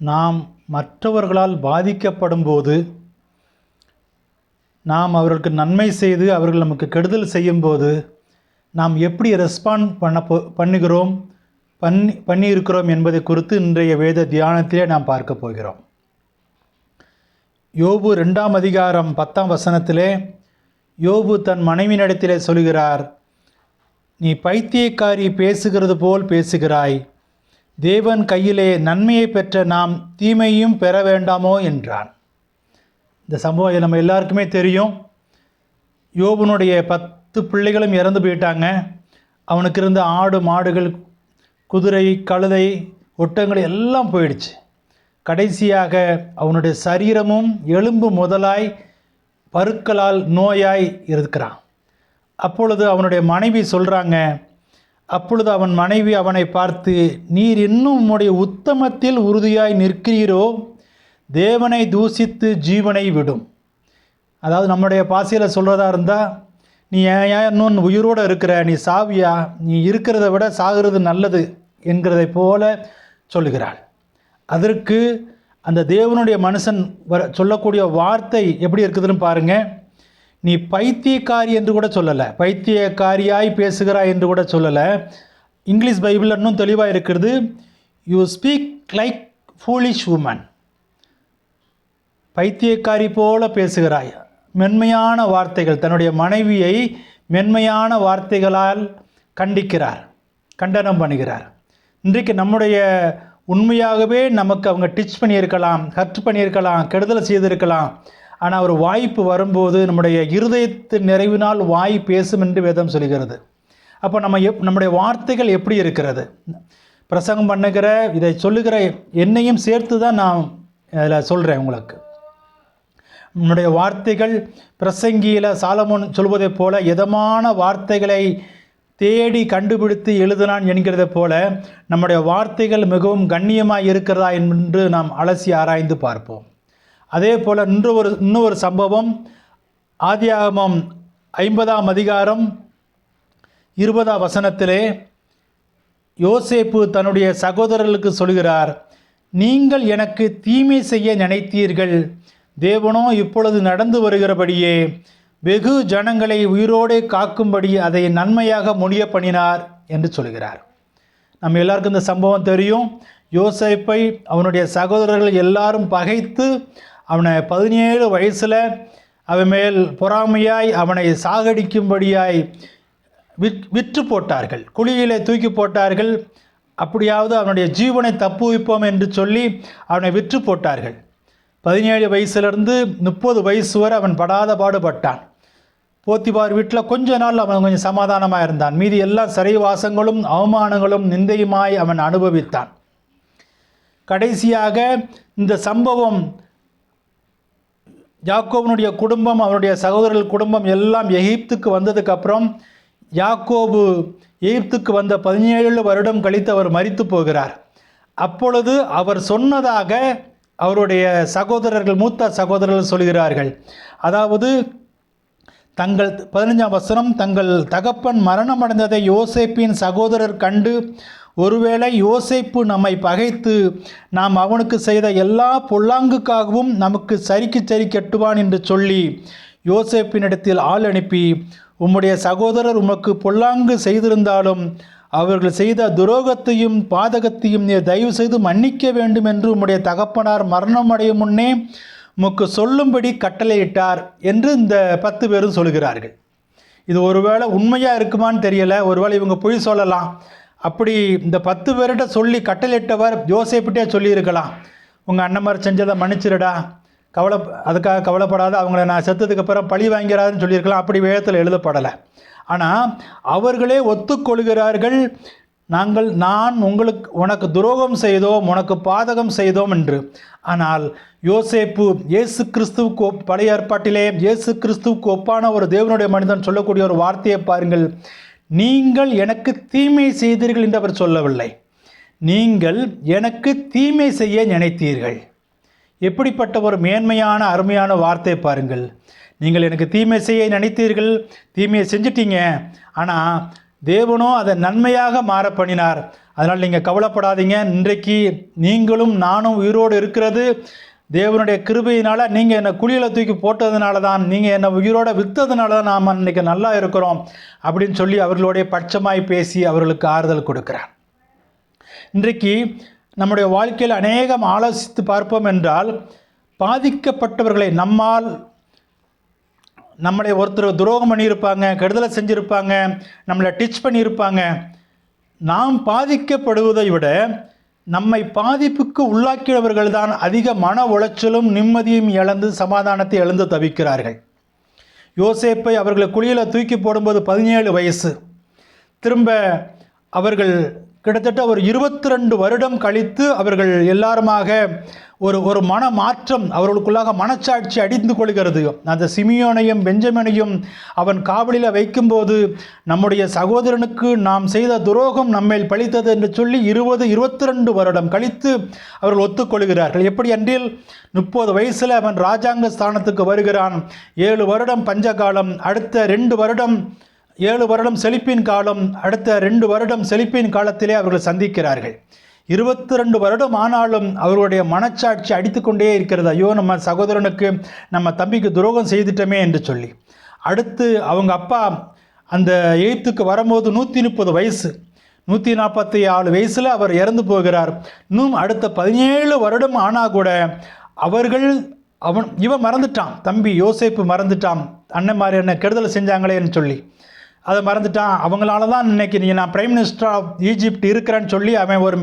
நாம் மற்றவர்களால் பாதிக்கப்படும்போது நாம் அவர்களுக்கு நன்மை செய்து அவர்கள் நமக்கு கெடுதல் செய்யும்போது நாம் எப்படி ரெஸ்பாண்ட் பண்ண போ பண்ணுகிறோம் பண்ணி பண்ணியிருக்கிறோம் என்பதை குறித்து இன்றைய வேத தியானத்திலே நாம் பார்க்க போகிறோம். யோபு ரெண்டாம் அதிகாரம் பத்தாம் வசனத்திலே யோபு தன் மனைவியினிடத்திலே சொல்கிறார் நீ பைத்தியக்காரி பேசுகிறது போல் பேசுகிறாய். தேவன் கையிலே நன்மையை பெற்ற நாம் தீமையும் பெற வேண்டாமோ என்றான். இந்த சம்பவம் நம்ம எல்லாருக்குமே தெரியும். யோபனுடைய பத்து பிள்ளைகளும் இறந்து போயிட்டாங்க. அவனுக்கு இருந்த ஆடு மாடுகள் குதிரை கழுதை ஒட்டங்கள் எல்லாம் போயிடுச்சு. கடைசியாக அவனுடைய சரீரமும் எலும்பு முதலாய் பருக்களால் நோயாய் இருக்கிறான். அப்பொழுது அவனுடைய மனைவி சொல்கிறாங்க அப்பொழுது அவன் மனைவி அவனை பார்த்து நீர் இன்னும் உம்முடைய உத்தமத்தில் உறுதியாய் நிற்கிறீரோ? தேவனை தூசித்து ஜீவனை விடும். அதாவது நம்முடைய பாசையில் சொல்கிறதா இருந்தால் நீ ஏன் ஏன் இன்னும் உயிரோடு இருக்கிற? நீ சாவியா? நீ இருக்கிறத விட சாகிறது நல்லது என்கிறதை போல சொல்லுகிறாள். அதற்கு அந்த தேவனுடைய மனுஷன் வர சொல்லக்கூடிய வார்த்தை எப்படி இருக்குதுன்னு பாருங்கள் நீ பைத்தியக்காரி என்று கூட சொல்லலை. பைத்தியக்காரியாய் பேசுகிறாய் என்று கூட சொல்லலை. இங்கிலீஷ் பைபிள் இன்னும் தெளிவாக இருக்கிறது. You speak like foolish woman பைத்தியக்காரி போல பேசுகிறாய். மென்மையான வார்த்தைகள். தன்னுடைய மனைவியை மென்மையான வார்த்தைகளால் கண்டிக்கிறார். கண்டனம் பண்ணுகிறார். இன்றைக்கு நம்முடைய உண்மையாகவே நமக்கு அவங்க டிச் பண்ணியிருக்கலாம் ஹர்ட் பண்ணியிருக்கலாம் கெடுதலை செய்திருக்கலாம். ஆனால் ஒரு வாய்ப்பு வரும்போது நம்முடைய இருதயத்து நிறைவினால் வாய் பேசும் என்று வேதம் சொல்கிறது. அப்போ நம்ம எப் நம்முடைய வார்த்தைகள் எப்படி இருக்கிறது? பிரசங்கம் பண்ணுகிற இதை சொல்லுகிற என்னையும் சேர்த்து தான் நான் அதில் சொல்கிறேன் உங்களுக்கு. நம்முடைய வார்த்தைகள் பிரசங்கியில் சாலமோன் சொல்வதைப் போல எதமான வார்த்தைகளை தேடி கண்டுபிடித்து எழுதினான் என்கிறதைப் போல நம்முடைய வார்த்தைகள் மிகவும் கண்ணியமாக இருக்கிறதா என்று நாம் அலசி ஆராய்ந்து பார்ப்போம். அதே போல் இன்று ஒரு இன்னொரு சம்பவம். ஆதியாகமம் ஐம்பதாம் அதிகாரம் இருபதாம் வசனத்திலே யோசேப்பு தன்னுடைய சகோதரர்களுக்கு சொல்கிறார் நீங்கள் எனக்கு தீமை செய்ய நினைத்தீர்கள். தேவனோ இப்பொழுது நடந்து வருகிறபடியே வெகு ஜனங்களை உயிரோடே காக்கும்படி அதை நன்மையாக முடிய பண்ணினார் என்று சொல்கிறார். நம்ம எல்லாருக்கும் இந்த சம்பவம் தெரியும். யோசேப்பை அவனுடைய சகோதரர்கள் எல்லாரும் பகைத்து அவனை பதினேழு வயசில் அவன் மேல் பொறாமையாய் அவனை சாகடிக்கும்படியாய் விற் விற்று போட்டார்கள். குழியிலே தூக்கி போட்டார்கள். அப்படியாவது அவனுடைய ஜீவனை தப்புவிப்போம் என்று சொல்லி அவனை விற்று போட்டார்கள். பதினேழு வயசுலேருந்து முப்பது வயசு வரை அவன் படாத பாடுபட்டான். போத்திபார் வீட்டில் கொஞ்ச நாள் அவன் கொஞ்சம் சமாதானமாக இருந்தான். மீதி எல்லா சிறைவாசங்களும் அவமானங்களும் நிந்தையுமாய் அவன் அனுபவித்தான். கடைசியாக இந்த சம்பவம் யாக்கோபனுடைய குடும்பம் அவனுடைய சகோதரர்கள் குடும்பம் எல்லாம் எகிப்துக்கு வந்ததுக்கப்புறம் யாக்கோபு எகிப்துக்கு வந்த பதினேழு வருடம் கழித்து அவர் மறித்து போகிறார். அப்பொழுது அவர் சொன்னதாக அவருடைய சகோதரர்கள் மூத்த சகோதரர்கள் சொல்கிறார்கள். அதாவது தங்கள் பதினஞ்சாம் வசனம் தங்கள் தகப்பன் மரணமடைந்ததை யோசேப்பின் சகோதரர் கண்டு ஒருவேளை யோசேப்பு நம்மை பகைத்து நாம் அவனுக்கு செய்த எல்லா பொல்லாங்குக்காகவும் நமக்கு சரிக்கு சரி கெட்டுவான் என்று சொல்லி யோசேப்பினிடத்தில் ஆள் அனுப்பி உம்முடைய சகோதரர் உமக்கு பொல்லாங்கு செய்திருந்தாலும் அவர்கள் செய்த துரோகத்தையும் பாதகத்தையும் நீர் தயவு செய்து மன்னிக்க வேண்டும் என்று உம்முடைய தகப்பனார் மரணம் அடையும் முன்னே உமக்கு சொல்லும்படி கட்டளையிட்டார் என்று இந்த பத்து பேரும் சொல்கிறார்கள். இது ஒருவேளை உண்மையாக இருக்குமான்னு தெரியலை. ஒருவேளை இவங்க பொய் சொல்லலாம். அப்படி இந்த பத்து பேர்கிட்ட சொல்லி கட்டளையிட்டவர் யோசேப்பிட்டே சொல்லியிருக்கலாம். உங்கள் அண்ணன் செஞ்சதை மன்னிச்சிருடா. கவலை அதுக்காக கவலைப்படாத. அவங்கள நான் செத்ததுக்கு அப்புறம் பழி வாங்கிறாருன்னு சொல்லியிருக்கலாம். அப்படி வேகத்தில் எழுதப்படலை. ஆனால் அவர்களே ஒத்துக்கொள்கிறார்கள். நாங்கள் நான் உங்களுக்கு உனக்கு துரோகம் செய்தோம் உனக்கு பாதகம் செய்தோம் என்று. ஆனால் யோசேப்பு இயேசு கிறிஸ்துவுக்கு பழைய ஏற்பாட்டிலே இயேசு கிறிஸ்துவுக்கு ஒப்பான ஒரு தேவனுடைய மனிதன் சொல்லக்கூடிய ஒரு வார்த்தையை பாருங்கள். நீங்கள் எனக்கு தீமை செய்தீர்கள் என்று அவர் சொல்லவில்லை. நீங்கள் எனக்கு தீமை செய்ய நினைத்தீர்கள். எப்படிப்பட்ட ஒரு மேன்மையான அருமையான வார்த்தை பாருங்கள். நீங்கள் எனக்கு தீமை செய்ய நினைத்தீர்கள் தீமையை செஞ்சிட்டீங்க. ஆனால் தேவனோ அதை நன்மையாக மாற பண்ணினார் அதனால் நீங்கள் கவலைப்படாதீங்க. இன்றைக்கு நீங்களும் நானும் உயிரோடு இருக்கிறது. தேவனுடைய கிருபையினால் நீங்கள் என்னை குழியில் தூக்கி போட்டதுனால தான் நீங்கள் என்னை உயிரோட விற்றதுனால தான் நாம் இன்றைக்கி நல்லா இருக்கிறோம் அப்படின்னு சொல்லி அவர்களுடைய பட்சமாய் பேசி அவர்களுக்கு ஆறுதல் கொடுக்குறார். இன்றைக்கு நம்முடைய வாழ்க்கையில் அநேகம் ஆலோசித்து பார்ப்போம் என்றால் பாதிக்கப்பட்டவர்களை நம்மால் நம்மளை ஒருத்தர் துரோகம் பண்ணியிருப்பாங்க கெடுதலை செஞ்சுருப்பாங்க நம்மளை டிச் பண்ணியிருப்பாங்க. நாம் பாதிக்கப்படுவதை விட நம்மை பாதிப்புக்கு உள்ளாக்கியவர்கள் தான் அதிக மன உளைச்சலும் நிம்மதியும் இழந்து சமாதானத்தை இழந்து தவிக்கிறார்கள். யோசேப்பை அவர்களை குழியில் தூக்கி போடும்போது பதினேழு வயசு. திரும்ப அவர்கள் கிட்டத்தட்ட ஒரு இருபத்தி ரெண்டு வருடம் கழித்து அவர்கள் எல்லாருமாக ஒரு ஒரு மன மாற்றம் அவர்களுக்குள்ளாக மனச்சாட்சி அடிந்து கொள்கிறது. அந்த சிமியோனையும் பெஞ்சமினையும் அவன் காவலில் வைக்கும்போது நம்முடைய சகோதரனுக்கு நாம் செய்த துரோகம் நம்மேல் பழித்தது என்று சொல்லி இருபது இருபத்தி ரெண்டு வருடம் கழித்து அவர்கள் ஒத்துக்கொள்கிறார்கள். எப்படி என்றில் முப்பது வயசில் அவன் ராஜாங்க ஸ்தானத்துக்கு வருகிறான். ஏழு வருடம் பஞ்சகாலம் அடுத்த ரெண்டு வருடம் ஏழு வருடம் செழிப்பின் காலம் அடுத்த ரெண்டு வருடம் செழிப்பின் காலத்திலே அவர்கள் சந்திக்கிறார்கள். இருபத்தி ரெண்டு வருடம் ஆனாலும் அவர்களுடைய மனச்சாட்சி அடித்துக்கொண்டே இருக்கிறது. ஐயோ நம்ம சகோதரனுக்கு நம்ம தம்பிக்கு துரோகம் செய்துட்டோமே என்று சொல்லி. அடுத்து அவங்க அப்பா அந்த எய்த்துக்கு வரும்போது நூற்றி முப்பது வயசு. நூற்றி நாற்பத்தி ஆறு வயசில் அவர் இறந்து போகிறார். இன்னும் அடுத்த பதினேழு வருடம் ஆனால் கூட அவர்கள் அவன் இவன் மறந்துட்டான். தம்பி யோசேப்பு மறந்துட்டான். அண்ணன் மாதிரி என்ன கெடுதல் செஞ்சாங்களேன்னு சொல்லி. அதை மறந்துட்டான். அவங்களால தான் இன்னைக்கு நீ நான் பிரைம் மினிஸ்டர் ஆஃப் ஈஜிப்ட் இருக்கிறேன்னு சொல்லி அவன் ஒரு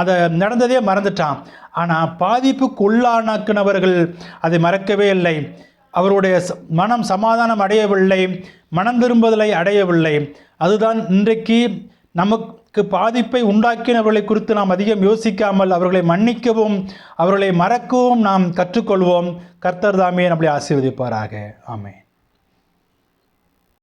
அதை நடந்ததே மறந்துட்டான். ஆனால் பாதிப்புக்கு உள்ளானாக்குனவர்கள் அதை மறக்கவே இல்லை. அவருடைய மனம் சமாதானம் அடையவில்லை. மனம் திரும்புதலை அடையவில்லை. அதுதான் இன்றைக்கு நமக்கு பாதிப்பை உண்டாக்கினவர்களை குறித்து நாம் அதிகம் யோசிக்காமல் அவர்களை மன்னிக்கவும் அவர்களை மறக்கவும் நாம் கற்றுக்கொள்வோம். கர்த்தர் தாமே நம்மளை ஆசீர்வதிப்பாராக. ஆமே